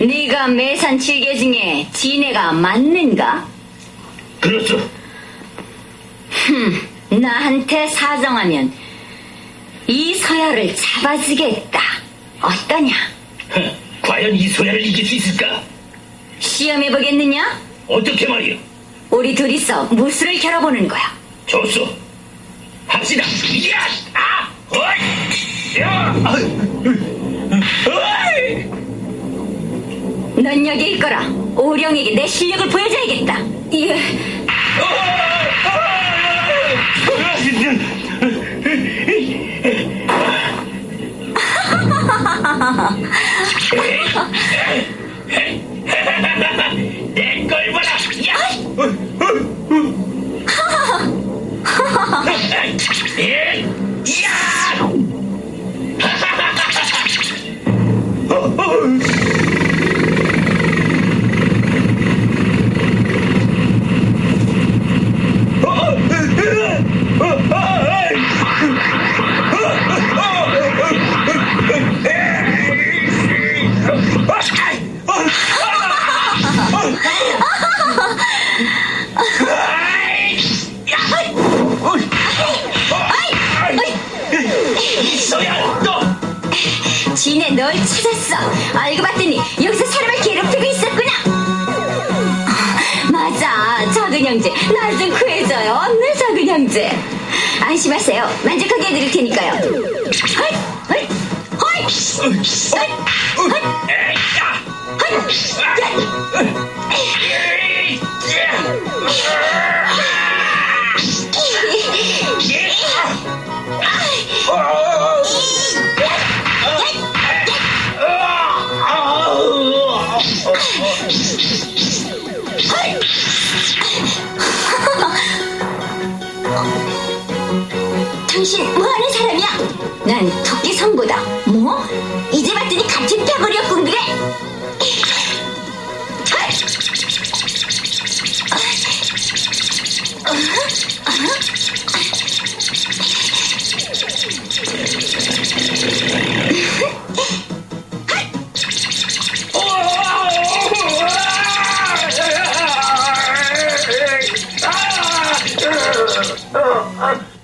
네가 매산 칠개 중에 지네가 맞는가? 그렇소. 나한테 사정하면 이 서열을 잡아주겠다. 어떠냐? 흥, 과연 이 소야를 이길 수 있을까? 시험해보겠느냐? 어떻게 말이오? 우리 둘이서 무술을 겨뤄보는 거야. 좋소. 합시다. 야! 아! 어이! 야! 어이! 넌 여기 있거라. 오령에게 내 실력을 보여줘야겠다. 예. 소야 너! 지네 널 찾았어. 알고 봤더니 여기서 사람을 괴롭히고 있었구나. 아, 맞아. 작은 형제. 날 좀 구해줘요. 네, 작은 형제. 안심하세요. 만족하게 해드릴 테니까요. 헐! 헐! 헐! 당신 뭐하는 사람이야? 난 토끼 성보다 뭐? 이제 봤더니 같은 뼈거리였군 그래? 아!